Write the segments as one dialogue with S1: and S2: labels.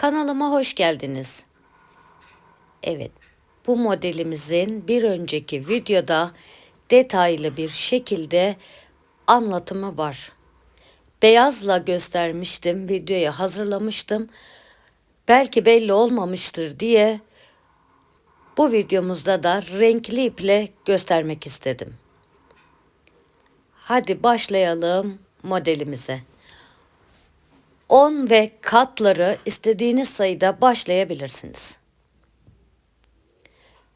S1: Kanalıma hoş geldiniz. Evet, bu modelimizin bir önceki videoda detaylı bir şekilde anlatımı var. Beyazla göstermiştim, videoyu hazırlamıştım. Belki belli olmamıştır diye bu videomuzda da renkli iple göstermek istedim. Hadi başlayalım modelimize. 10 ve katları istediğiniz sayıda başlayabilirsiniz.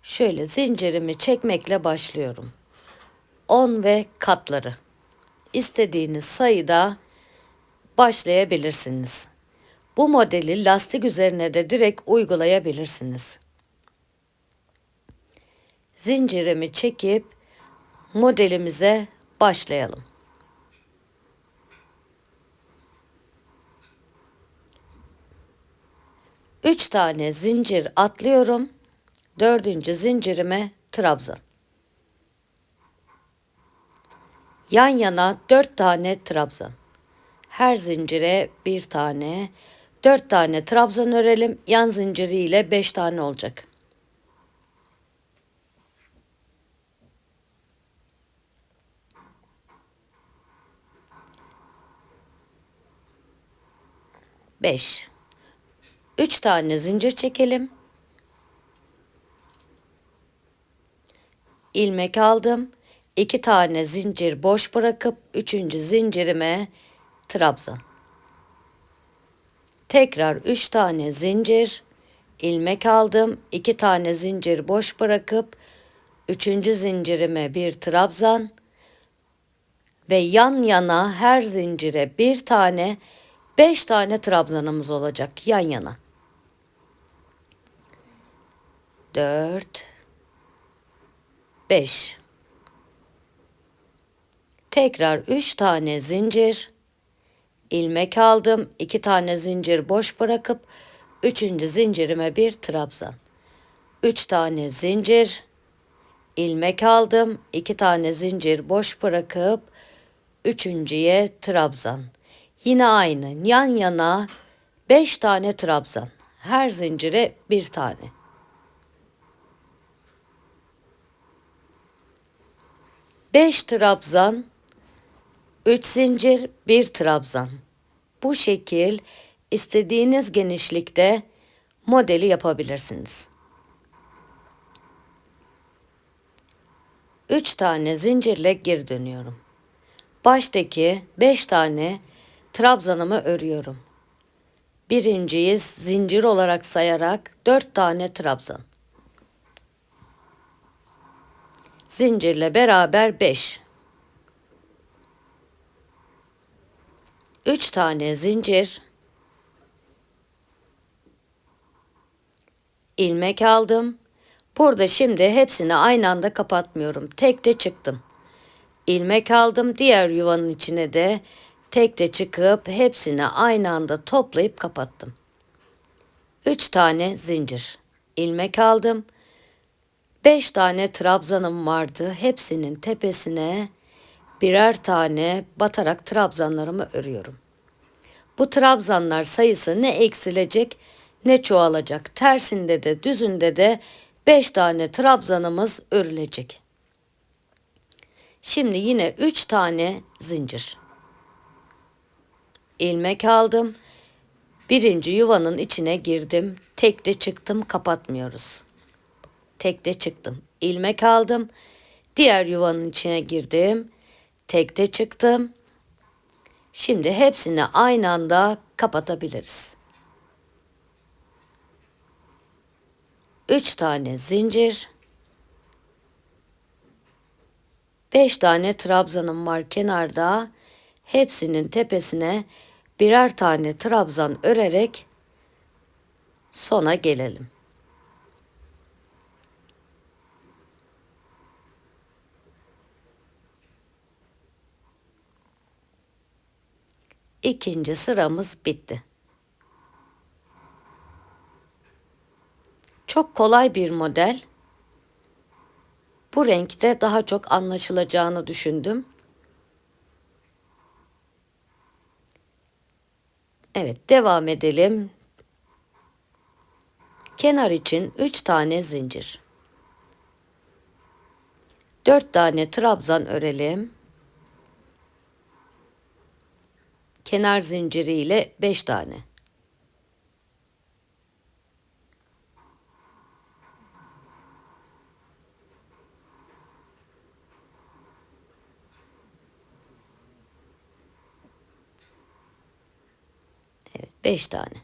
S1: Şöyle zincirimi çekmekle başlıyorum. 10 ve katları. İstediğiniz sayıda başlayabilirsiniz. Bu modeli lastik üzerine de direkt uygulayabilirsiniz. Zincirimi çekip modelimize başlayalım. Üç tane zincir atlıyorum. Dördüncü zincirime trabzan. Yan yana dört tane trabzan. Her zincire bir tane, dört tane trabzan örelim. Yan zinciriyle beş tane olacak. Beş. Üç tane zincir çekelim. ilmek aldım. iki tane zincir boş bırakıp üçüncü zincirime trabzan. Tekrar üç tane zincir ilmek aldım. iki tane zincir boş bırakıp üçüncü zincirime bir trabzan ve yan yana her zincire bir tane beş tane trabzanımız olacak yan yana. Dört 5 Tekrar 3 tane zincir ilmek aldım. 2 tane zincir boş bırakıp 3. zincirime bir trabzan. 3 tane zincir ilmek aldım. 2 tane zincir boş bırakıp üçüncüye trabzan. Yine aynı yan yana 5 tane trabzan. Her zincire bir tane. 5 trabzan, 3 zincir, 1 trabzan. Bu şekil istediğiniz genişlikte modeli yapabilirsiniz. 3 tane zincirle geri dönüyorum. Baştaki 5 tane trabzanımı örüyorum. Birinciyi zincir olarak sayarak 4 tane trabzan. Zincirle beraber 5. 3 tane zincir ilmek aldım. Burada şimdi hepsini aynı anda kapatmıyorum. Tek de çıktım. İlmek aldım. Diğer yuvanın içine de tek de çıkıp hepsini aynı anda toplayıp kapattım. 3 tane zincir. ilmek aldım. Beş tane trabzanım vardı. Hepsinin tepesine birer tane batarak trabzanlarımı örüyorum. Bu trabzanlar sayısı ne eksilecek ne çoğalacak. Tersinde de düzünde de beş tane trabzanımız örülecek. Şimdi yine üç tane zincir. ilmek aldım. Birinci yuvanın içine girdim. Tek de çıktım kapatmıyoruz tekte çıktım. ilmek aldım. Diğer yuvanın içine girdim. Tekte çıktım. Şimdi hepsini aynı anda kapatabiliriz. 3 tane zincir. 5 tane trabzanım var kenarda. Hepsinin tepesine birer tane trabzan örerek sona gelelim. İkinci sıramız bitti. Çok kolay bir model. Bu renkte daha çok anlaşılacağını düşündüm. Evet devam edelim. Kenar için 3 tane zincir. 4 tane trabzan örelim. Kenar zinciriyle 5 tane. Evet, 5 tane.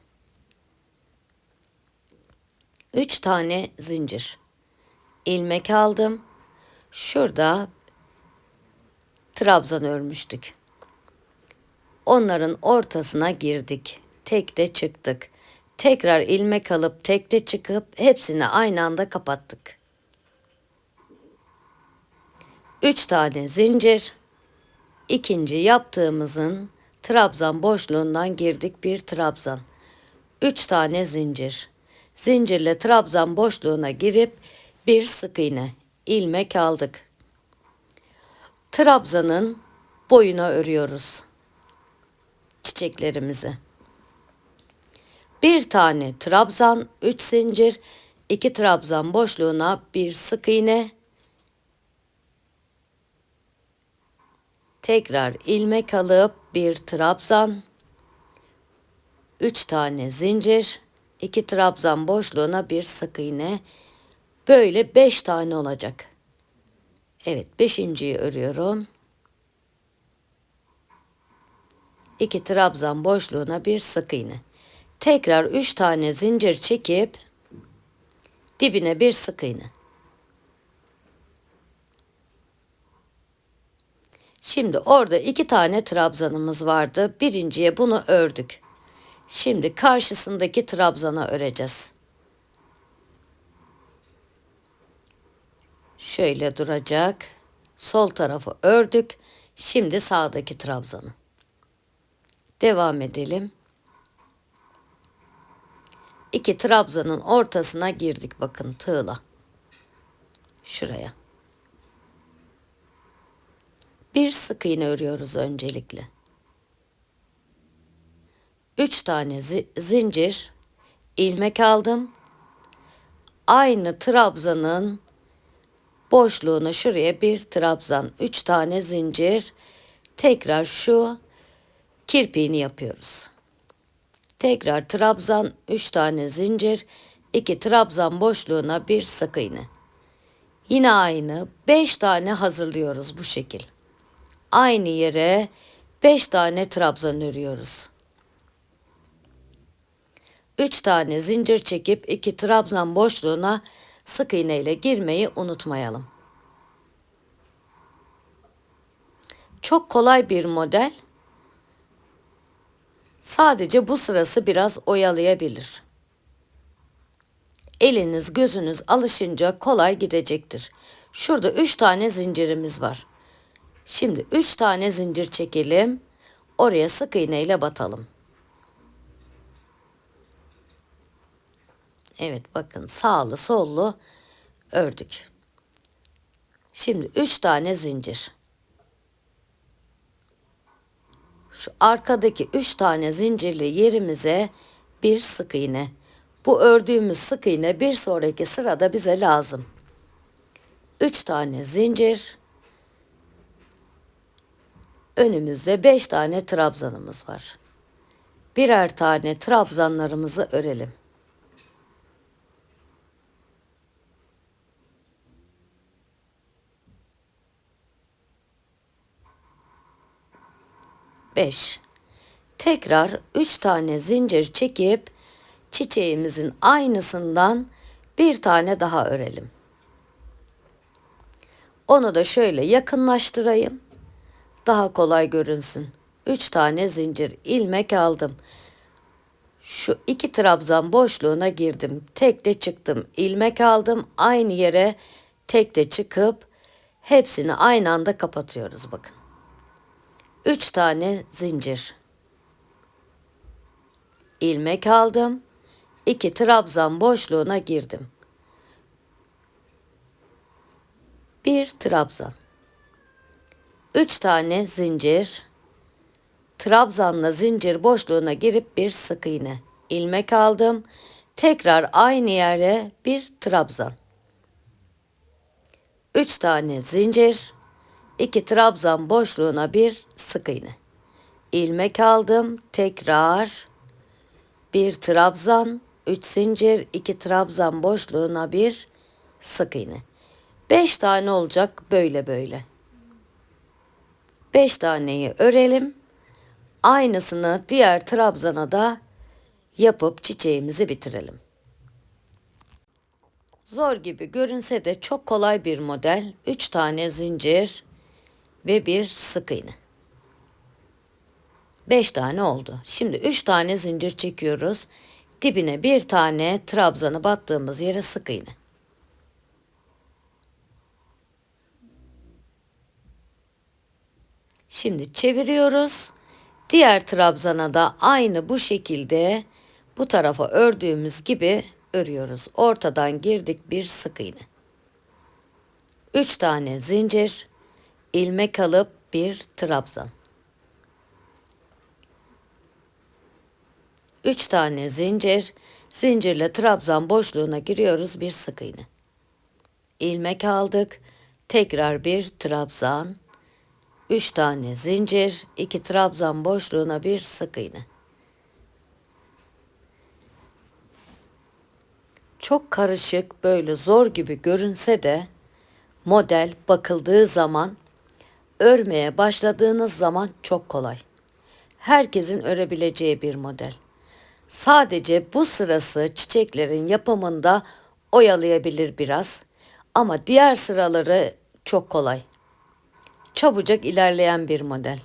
S1: 3 tane zincir. ilmek aldım. Şurada trabzan örmüştük. Onların ortasına girdik. Tekte çıktık. Tekrar ilmek alıp tekte çıkıp hepsini aynı anda kapattık. 3 tane zincir. İkinci yaptığımızın trabzan boşluğundan girdik bir trabzan. 3 tane zincir. Zincirle trabzan boşluğuna girip bir sık iğne ilmek aldık. Trabzanın boyuna örüyoruz çiçeklerimizi. Bir tane trabzan, üç zincir, iki trabzan boşluğuna bir sık iğne, tekrar ilmek alıp bir trabzan, üç tane zincir, iki trabzan boşluğuna bir sık iğne, böyle beş tane olacak. Evet, beşinciyi örüyorum. 2 trabzan boşluğuna bir sık iğne. Tekrar 3 tane zincir çekip dibine bir sık iğne. Şimdi orada iki tane trabzanımız vardı. Birinciye bunu ördük. Şimdi karşısındaki trabzana öreceğiz. Şöyle duracak. Sol tarafı ördük. Şimdi sağdaki trabzanı. Devam edelim. İki trabzanın ortasına girdik bakın tığla. Şuraya. Bir sık iğne örüyoruz öncelikle. Üç tane zi zincir ilmek aldım. Aynı trabzanın boşluğunu şuraya bir trabzan, üç tane zincir, tekrar şu kirpiğini yapıyoruz. Tekrar trabzan 3 tane zincir, 2 trabzan boşluğuna bir sık iğne. Yine aynı 5 tane hazırlıyoruz bu şekil. Aynı yere 5 tane trabzan örüyoruz. 3 tane zincir çekip 2 trabzan boşluğuna sık iğne ile girmeyi unutmayalım. Çok kolay bir model. Sadece bu sırası biraz oyalayabilir. Eliniz gözünüz alışınca kolay gidecektir. Şurada 3 tane zincirimiz var. Şimdi 3 tane zincir çekelim. Oraya sık iğne ile batalım. Evet bakın sağlı sollu ördük. Şimdi 3 tane zincir. Şu arkadaki üç tane zincirli yerimize bir sık iğne. Bu ördüğümüz sık iğne bir sonraki sırada bize lazım. Üç tane zincir. Önümüzde beş tane trabzanımız var. Birer tane trabzanlarımızı örelim. 5. Tekrar 3 tane zincir çekip çiçeğimizin aynısından bir tane daha örelim. Onu da şöyle yakınlaştırayım. Daha kolay görünsün. 3 tane zincir ilmek aldım. Şu iki trabzan boşluğuna girdim. Tek de çıktım. ilmek aldım. Aynı yere tek de çıkıp hepsini aynı anda kapatıyoruz bakın. 3 tane zincir. ilmek aldım. 2 trabzan boşluğuna girdim. 1 trabzan. 3 tane zincir. Trabzanla zincir boşluğuna girip bir sık iğne. ilmek aldım. Tekrar aynı yere bir trabzan. 3 tane zincir, 2 trabzan boşluğuna bir sık iğne. İlmek aldım, tekrar bir trabzan, 3 zincir, 2 trabzan boşluğuna bir sık iğne. 5 tane olacak böyle böyle. 5 taneyi örelim. Aynısını diğer trabzana da yapıp çiçeğimizi bitirelim. Zor gibi görünse de çok kolay bir model. 3 tane zincir ve bir sık iğne. 5 tane oldu. Şimdi 3 tane zincir çekiyoruz. Dibine bir tane trabzanı battığımız yere sık iğne. Şimdi çeviriyoruz. Diğer trabzana da aynı bu şekilde bu tarafa ördüğümüz gibi örüyoruz. Ortadan girdik bir sık iğne. 3 tane zincir, ilmek alıp bir trabzan. 3 tane zincir, zincirle trabzan boşluğuna giriyoruz bir sık iğne. İlmek aldık, tekrar bir trabzan, 3 tane zincir, 2 trabzan boşluğuna bir sık iğne. Çok karışık, böyle zor gibi görünse de model bakıldığı zaman örmeye başladığınız zaman çok kolay. Herkesin örebileceği bir model. Sadece bu sırası çiçeklerin yapımında oyalayabilir biraz ama diğer sıraları çok kolay. Çabucak ilerleyen bir model.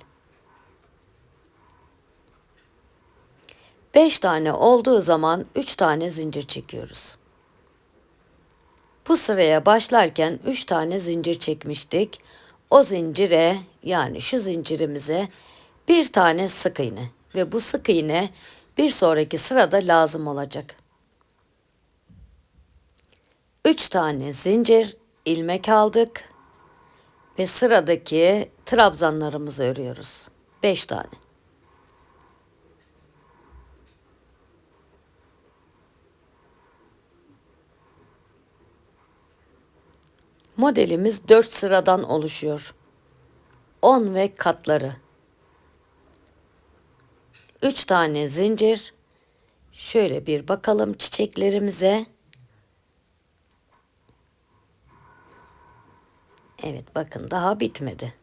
S1: 5 tane olduğu zaman 3 tane zincir çekiyoruz. Bu sıraya başlarken 3 tane zincir çekmiştik. O zincire yani şu zincirimize bir tane sık iğne ve bu sık iğne bir sonraki sırada lazım olacak. 3 tane zincir ilmek aldık ve sıradaki trabzanlarımızı örüyoruz. 5 tane. Modelimiz 4 sıradan oluşuyor. 10 ve katları. 3 tane zincir. Şöyle bir bakalım çiçeklerimize. Evet bakın daha bitmedi.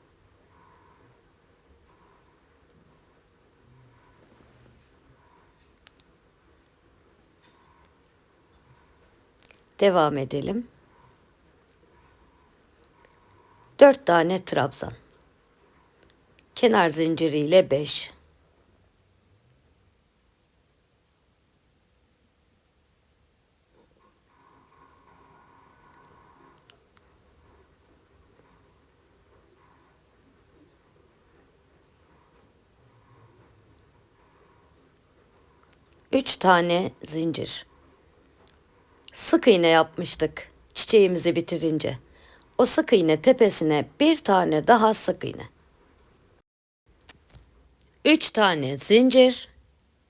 S1: Devam edelim. 4 tane trabzan. Kenar zinciriyle 5. Üç tane zincir. Sık iğne yapmıştık çiçeğimizi bitirince. O sık iğne tepesine bir tane daha sık iğne. Üç tane zincir,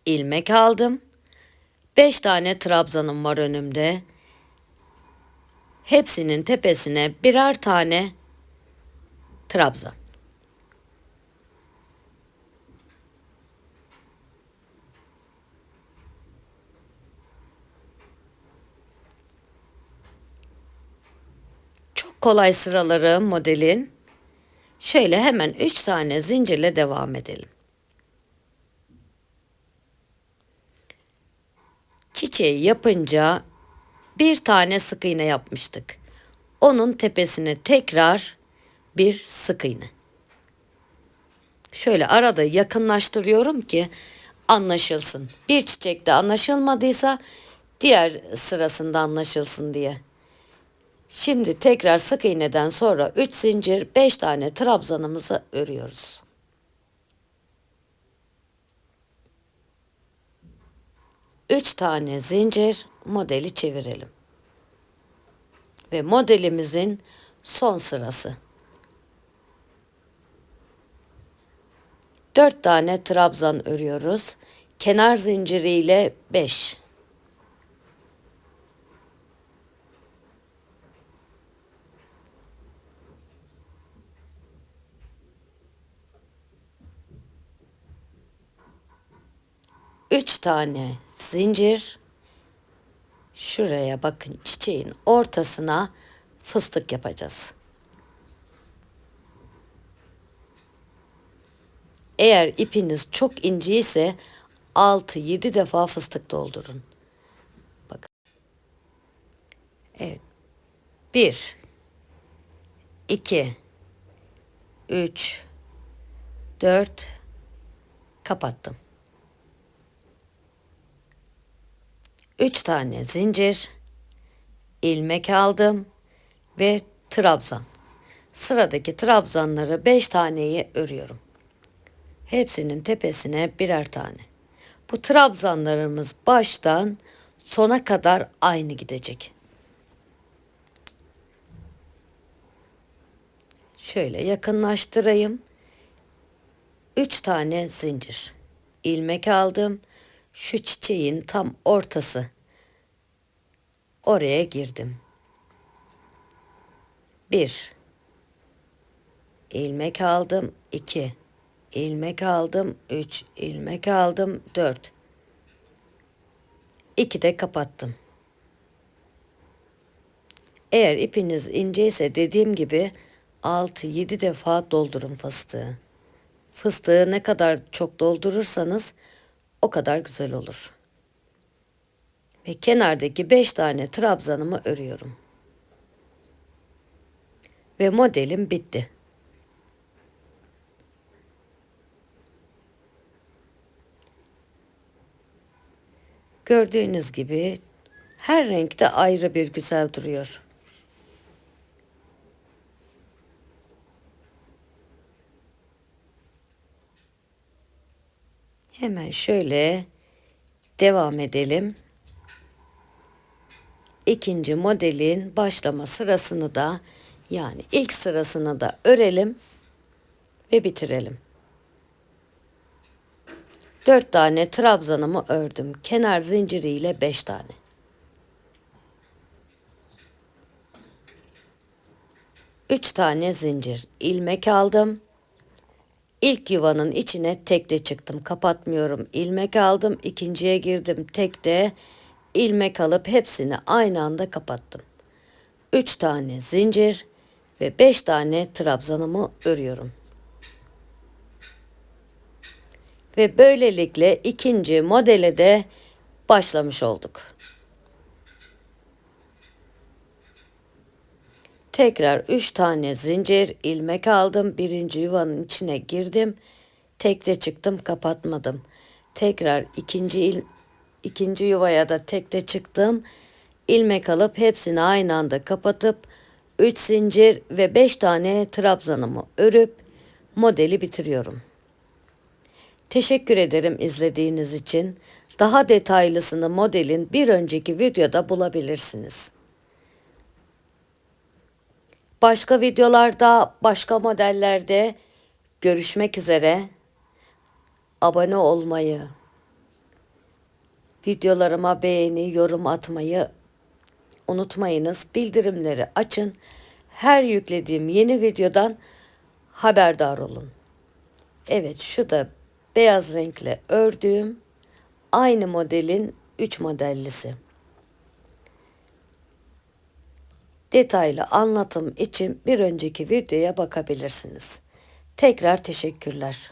S1: ilmek aldım. Beş tane trabzanım var önümde. Hepsinin tepesine birer tane trabzan. Kolay sıraları modelin. Şöyle hemen 3 tane zincirle devam edelim. Çiçeği yapınca bir tane sık iğne yapmıştık. Onun tepesine tekrar bir sık iğne. Şöyle arada yakınlaştırıyorum ki anlaşılsın. Bir çiçekte anlaşılmadıysa diğer sırasında anlaşılsın diye. Şimdi tekrar sık iğneden sonra 3 zincir 5 tane trabzanımızı örüyoruz. Üç tane zincir modeli çevirelim. Ve modelimizin son sırası. Dört tane trabzan örüyoruz. Kenar zinciriyle beş. 3 tane zincir. Şuraya bakın çiçeğin ortasına fıstık yapacağız. Eğer ipiniz çok ince ise 6-7 defa fıstık doldurun. Bakın. Evet. 1 2 3 4 kapattım. 3 tane zincir, ilmek aldım ve trabzan. Sıradaki trabzanları 5 taneyi örüyorum. Hepsinin tepesine birer tane. Bu trabzanlarımız baştan sona kadar aynı gidecek. Şöyle yakınlaştırayım. 3 tane zincir. ilmek aldım. Şu çiçeğin tam ortası. Oraya girdim. 1 ilmek aldım. 2 ilmek aldım. 3 ilmek aldım. 4 2 de kapattım. Eğer ipiniz ince ise dediğim gibi 6-7 defa doldurun fıstığı. Fıstığı ne kadar çok doldurursanız o kadar güzel olur. Ve kenardaki 5 tane trabzanımı örüyorum. Ve modelim bitti. Gördüğünüz gibi her renkte ayrı bir güzel duruyor. Hemen şöyle devam edelim. İkinci modelin başlama sırasını da yani ilk sırasını da örelim ve bitirelim. Dört tane trabzanımı ördüm. Kenar zinciriyle beş tane. Üç tane zincir ilmek aldım. İlk yuvanın içine tekte çıktım. Kapatmıyorum. ilmek aldım. ikinciye girdim. Tekte ilmek alıp hepsini aynı anda kapattım. 3 tane zincir ve 5 tane trabzanımı örüyorum. Ve böylelikle ikinci modele de başlamış olduk. Tekrar 3 tane zincir ilmek aldım. Birinci yuvanın içine girdim. Tekte çıktım kapatmadım. Tekrar ikinci il, ikinci yuvaya da tekte çıktım. ilmek alıp hepsini aynı anda kapatıp 3 zincir ve 5 tane trabzanımı örüp modeli bitiriyorum. Teşekkür ederim izlediğiniz için. Daha detaylısını modelin bir önceki videoda bulabilirsiniz. Başka videolarda, başka modellerde görüşmek üzere. Abone olmayı, videolarıma beğeni, yorum atmayı unutmayınız. Bildirimleri açın. Her yüklediğim yeni videodan haberdar olun. Evet şu da beyaz renkle ördüğüm aynı modelin 3 modellisi. Detaylı anlatım için bir önceki videoya bakabilirsiniz. Tekrar teşekkürler.